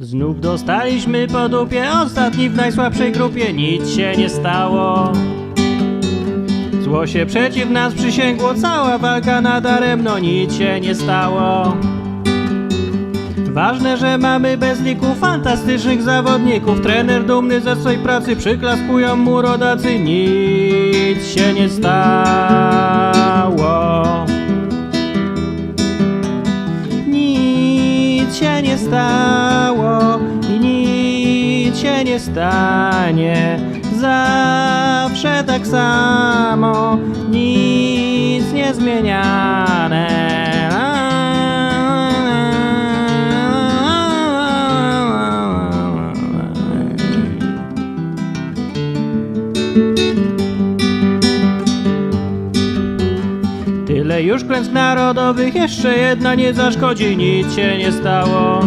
Znów dostaliśmy po dupie, ostatni w najsłabszej grupie, nic się nie stało. Zło się przeciw nas przysięgło, cała walka nadaremno, nic się nie stało. Ważne, że mamy bez liku fantastycznych zawodników. Trener dumny ze swojej pracy, przyklaskują mu rodacy. Nic się nie stało. Nie stało i nic się nie stanie. Zawsze tak samo, nic niezmieniane. Już klęsk narodowych, jeszcze jedna nie zaszkodzi, nic się nie stało.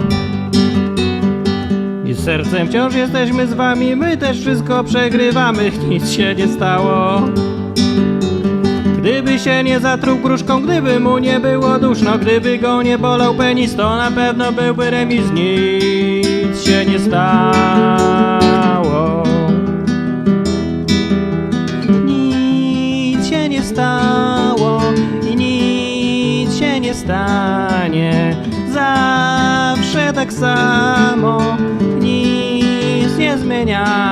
I sercem wciąż jesteśmy z wami, my też wszystko przegrywamy, nic się nie stało. Gdyby się nie zatruł gruszką, gdyby mu nie było duszno, gdyby go nie bolał penis, to na pewno byłby remis, nic się nie stało. Nic się nie stało nie stanie. Zawsze tak samo, nic niezmieniane.